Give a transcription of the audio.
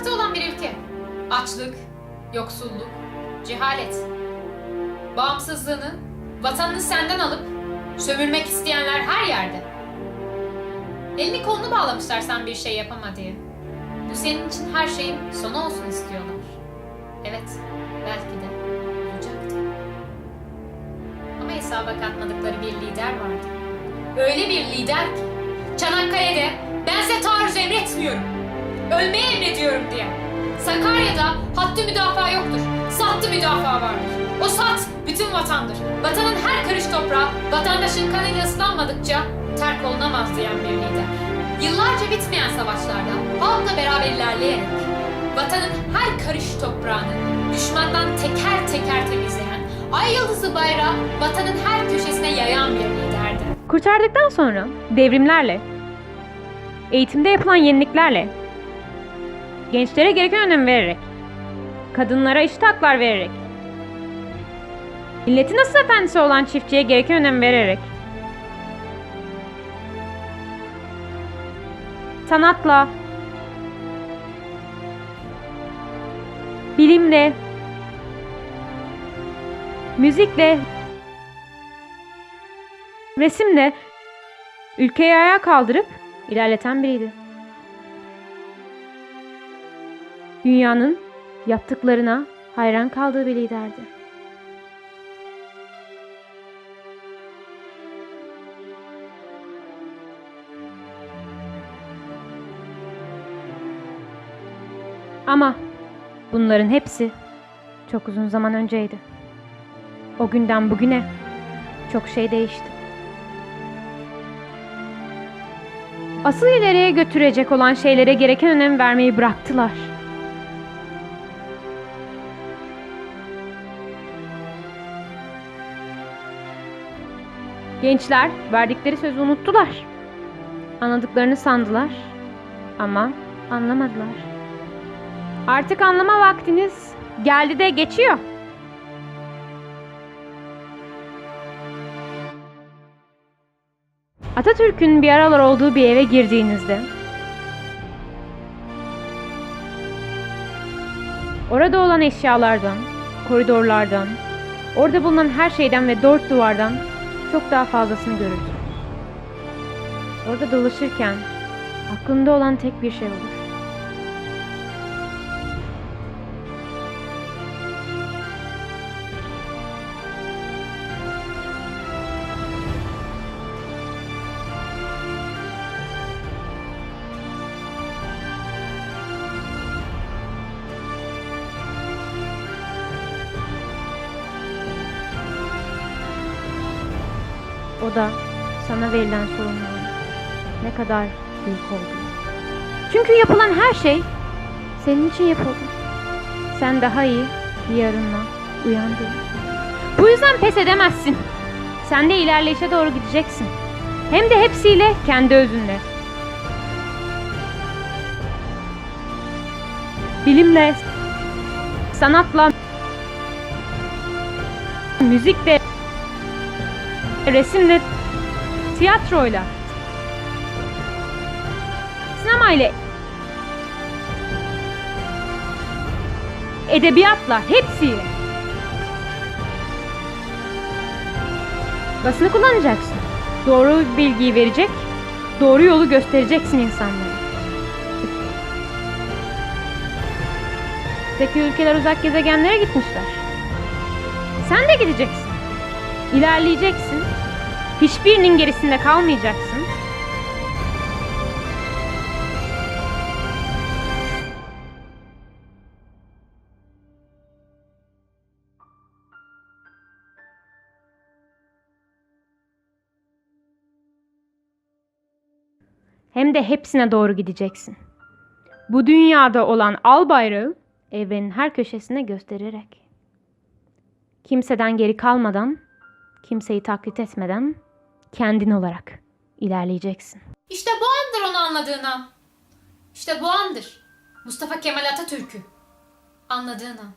Yok olmakta olan bir ülke. Açlık, yoksulluk, cehalet. Bağımsızlığını, vatanını senden alıp sömürmek isteyenler her yerde. Elini kolunu bağlamışlar sen bir şey yapama diye. Bu senin için her şeyin sonu olsun istiyorlar. Evet, belki de olacaktı. Ama hesaba katmadıkları bir lider vardı. Öyle bir lider ki Çanakkale'de ben size taarruz emretmiyorum. Ölmeyi emrediyorum diye. Sakarya'da hattı müdafaa yoktur. Sattı müdafaa vardır. O sat bütün vatandır. Vatanın her karış toprağı vatandaşın kanıyla ıslanmadıkça terk olunamaz diyen bir lider. Yıllarca bitmeyen savaşlarda halkla beraber ilerleyerek vatanın her karış toprağını düşmandan teker teker temizleyen, ay yıldızı bayrağı vatanın her köşesine yayan bir liderdi. Kurtardıktan sonra devrimlerle, eğitimde yapılan yeniliklerle, gençlere gereken önem vererek, kadınlara eşit haklar vererek, milletin asıl efendisi olan çiftçiye gereken önem vererek, sanatla, bilimle, müzikle, resimle ülkeyi ayağa kaldırıp ilerleten biriydi. Dünyanın yaptıklarına hayran kaldığı bir liderdi. Ama bunların hepsi çok uzun zaman önceydi. O günden bugüne çok şey değişti. Asıl ileriye götürecek olan şeylere gereken önem vermeyi bıraktılar. Gençler verdikleri sözü unuttular. Anladıklarını sandılar ama anlamadılar. Artık anlama vaktiniz geldi de geçiyor. Atatürk'ün bir aralar olduğu bir eve girdiğinizde orada olan eşyalardan, koridorlardan, orada bulunan her şeyden ve dört duvardan çok daha fazlasını görürsünüz. Orada dolaşırken aklında olan tek bir şey olur. O da sana verilen sorumluluğun ne kadar büyük olduğu. Çünkü yapılan her şey senin için yapıldı. Sen daha iyi bir yarınla uyandın. Bu yüzden pes edemezsin. Sen de ilerleyişe doğru gideceksin. Hem de hepsiyle kendi özünle. Bilimle, sanatla, müzikle, resimle, tiyatroyla, sinemayla, edebiyatla, hepsiyle. Basını kullanacaksın. Doğru bilgiyi verecek, doğru yolu göstereceksin insanlara. Öteki ülkeler uzak gezegenlere gitmişler. Sen de gideceksin. İlerleyeceksin. Hiçbirinin gerisinde kalmayacaksın. Hem de hepsine doğru gideceksin. Bu dünyada olan al bayrağı evrenin her köşesine göstererek. Kimseden geri kalmadan, kimseyi taklit etmeden kendin olarak ilerleyeceksin. İşte bu andır onu anladığın an. İşte bu andır Mustafa Kemal Atatürk'ü anladığın an.